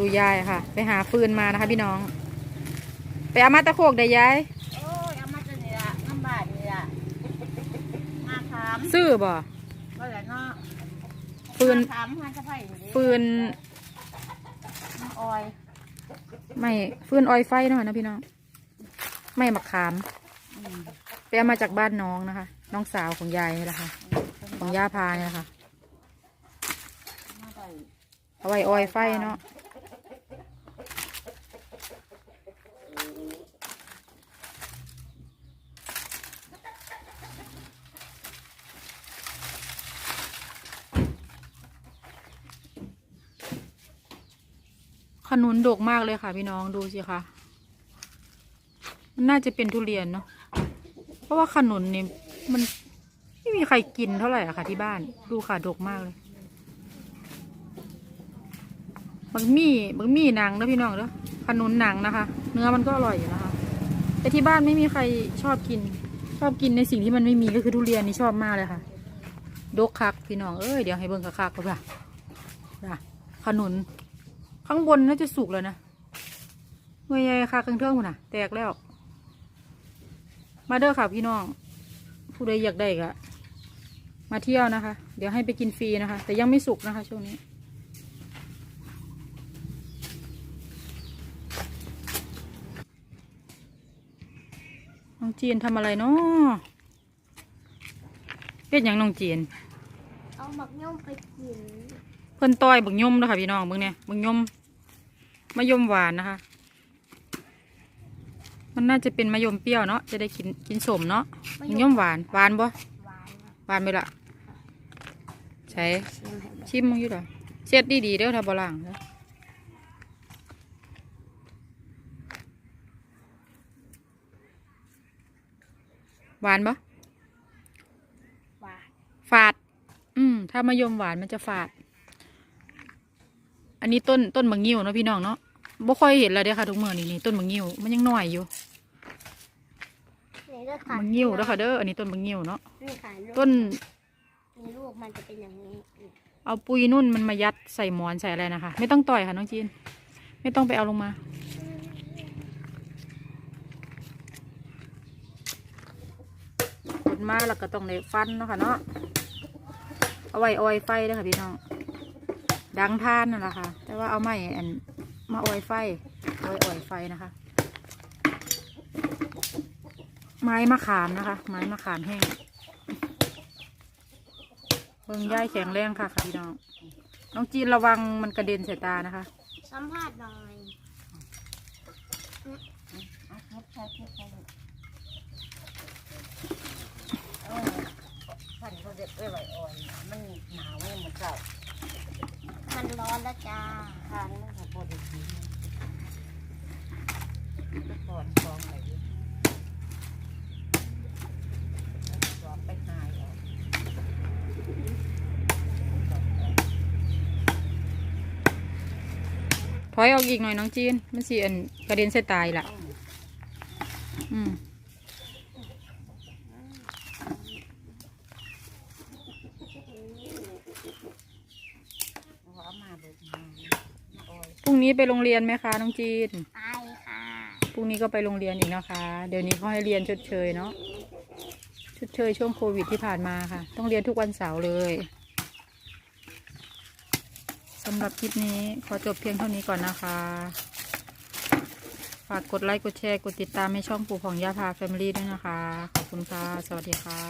ดูยายค่ะ ไปหาฟืนมานะคะ พี่น้อง ไปเอามาตะโคกได้ยายโอ้ยเอามาจะนี่ละน้ำบาดนี่ละมาถามซื้อบ่ก็แหละเนาะฟืนมาถามมาจะไปอยู่ดิฟืนน้ำออยไม่ฟืนออยไฟเนาะนะพี่น้อง ไม่มะขามอืมไปเอามาจากบ้านน้องนะคะ น้องสาวของยายนี่แหละค่ะ ของย่าพาเนี่ยแหละค่ะมาได้เอาไว้ออยไฟเนาะ ขนุนดกมากเลยค่ะ พี่น้องดูสิคะมันน่าจะเป็นทุเรียนเนาะเพราะว่าขนุนเนี่ยมันไม่มีใครกินเท่าไหร่อะค่ะ ที่บ้านดูค่ะดกมากเลยบางมี่บางมี่หนังนะพี่น้องเด้อขนุนหนังนะคะ เนื้อมันก็อร่อยอยู่นะคะ แต่ที่บ้านไม่มีใครชอบกิน ชอบกินในสิ่งที่มันไม่มีก็คือทุเรียนนี่ชอบมากเลยค่ะ ดกคักพี่น้องเอ้ยเดี๋ยวให้เบิ่งคักๆก่อนค่ะนะขนุน ข้างบนน่าจะสุกแล้วนะเมื่อใหญ่ค่ะข้างเทิงคุณน่ะ แตกแล้ว มาเด้อค่ะพี่น้อง ผู้ใดอยากได้ก็มาเที่ยวนะคะ เดี๋ยวให้ไปกินฟรีนะคะ แต่ยังไม่สุกนะคะ ช่วงนี้ น้องจีนทำอะไรเนาะเป็ดหยังน้องจีน เอาหมักย่อมไปกิน เพิ่นต้อยบักยมนะคะพี่น้องเบิ่งเนี่ยบักยม มะยมหวานนะคะ มันน่าจะเป็นมะยมเปรี้ยวเนาะจะได้กินกินสมเนาะบักยมหวานหวานบ่หวานนะหวานไปละใช้ชิมให้เบิ่งชิมมึงอยู่เหรอเช็ดดีๆเด้อถ้าบ่ล้างเด้อหวานบ่หวาน ฝาด อืม ถ้ามะยมหวานมันจะฝาด อันนี้ต้นต้นบางงิ้วเนาะพี่น้องเนาะบ่ค่อยเห็นแล้วเด้อค่ะทุกเมื่อนี่นี่ต้นบางงิ้วมันยังน้อยอยู่นี่ก็ขาบางงิ้วเด้อค่ะเด้ออันนี้ต้นบางงิ้วเนาะนี่ขายลูกต้นนี่ลูกมันจะเป็นอย่างนี้เอาปุยนุ่นมันมายัดใส่หมอนใส่อะไรนะคะ ไม่ต้องต่อยค่ะน้องจีน ไม่ต้องไปเอาลงมา กดมาแล้วก็ต้องได้ฟันเนาะค่ะเนาะเอาไว้ออยไฟเด้อค่ะพี่น้อง ดังทานนั่นแหละค่ะ แต่ว่าเอาไม้อันมาออยไฟออยออยไฟนะคะ ไม้มะขามนะคะ ไม้มะขามแห้งเพิ่งย่ายแข็งแรงค่ะค่ะพี่น้อง น้องจีนระวังมันกระเด็นใส่ตานะคะ สัมผัสหน่อยเอาเก็บใส่เก็บใส่ลูกเออพันเขาเด็ดไว้ไว้อ่อนมันหนาวไม่เหมือนเก่ามันร้อนแล้วจ้าทานไม่ขอพอดีกินจะก่อนฟองไหนดิฟองไปหายเหรอถอยออกอีกหน่อยน้องจีน มันสีอันกระเด็นใส่ตายละอืม เอามาเบิกมามาออย พ รุ่งนี้ไปโรงเรียนไหมคะน้องจีนไปค่ะ พรุ่งนี้ก็ไปโรงเรียนอีกนะคะ เดี๋ยวนี้เขาให้เรียนชดเชยเนาะชดเชยช่วงโควิดที่ผ่านมาค่ะ ต้องเรียนทุกวันเสาร์เลยสำหรับคลิปนี้ขอจบเพียงเท่านี้ก่อนนะคะ ฝากกดไลค์ กดแชร์ กดติดตามให้ช่องปู่ของย่าพาแฟมิลี่ด้วยนะคะ ขอบคุณค่ะ สวัสดีค่ะ